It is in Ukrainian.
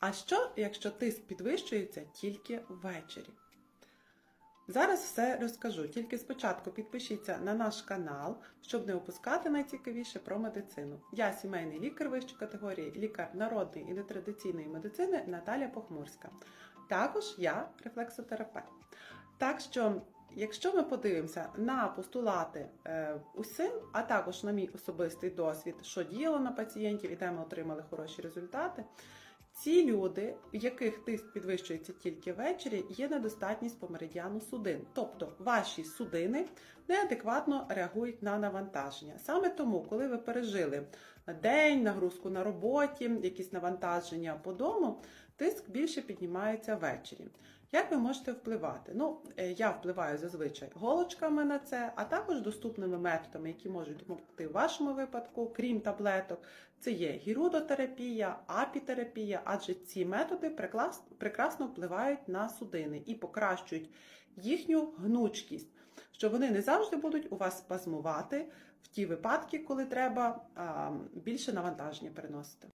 А що, якщо тиск підвищується тільки ввечері? Зараз все розкажу. Тільки спочатку підпишіться на наш канал, щоб не опускати найцікавіше про медицину. Я сімейний лікар вищої категорії, лікар народної і нетрадиційної медицини Наталя Похмурська. Також я рефлексотерапевт. Так що, якщо ми подивимося на постулати е, УСИН, а також на мій особистий досвід, що діяло на пацієнтів і де ми отримали хороші результати, ці люди, в яких тиск підвищується тільки ввечері, є недостатність по меридіану судин. Тобто ваші судини неадекватно реагують на навантаження. Саме тому, коли ви пережили день, нагрузку на роботі, якісь навантаження по дому, тиск більше піднімається ввечері. Як ви можете впливати? Ну, е, я впливаю зазвичай голочками на це, а також доступними методами, які можуть допомогти в вашому випадку, крім таблеток. Це є гірудотерапія, апітерапія, адже ці методи прекрасно впливають на судини і покращують їхню гнучкість, що вони не завжди будуть у вас спазмувати в ті випадки, коли треба більше навантаження переносити.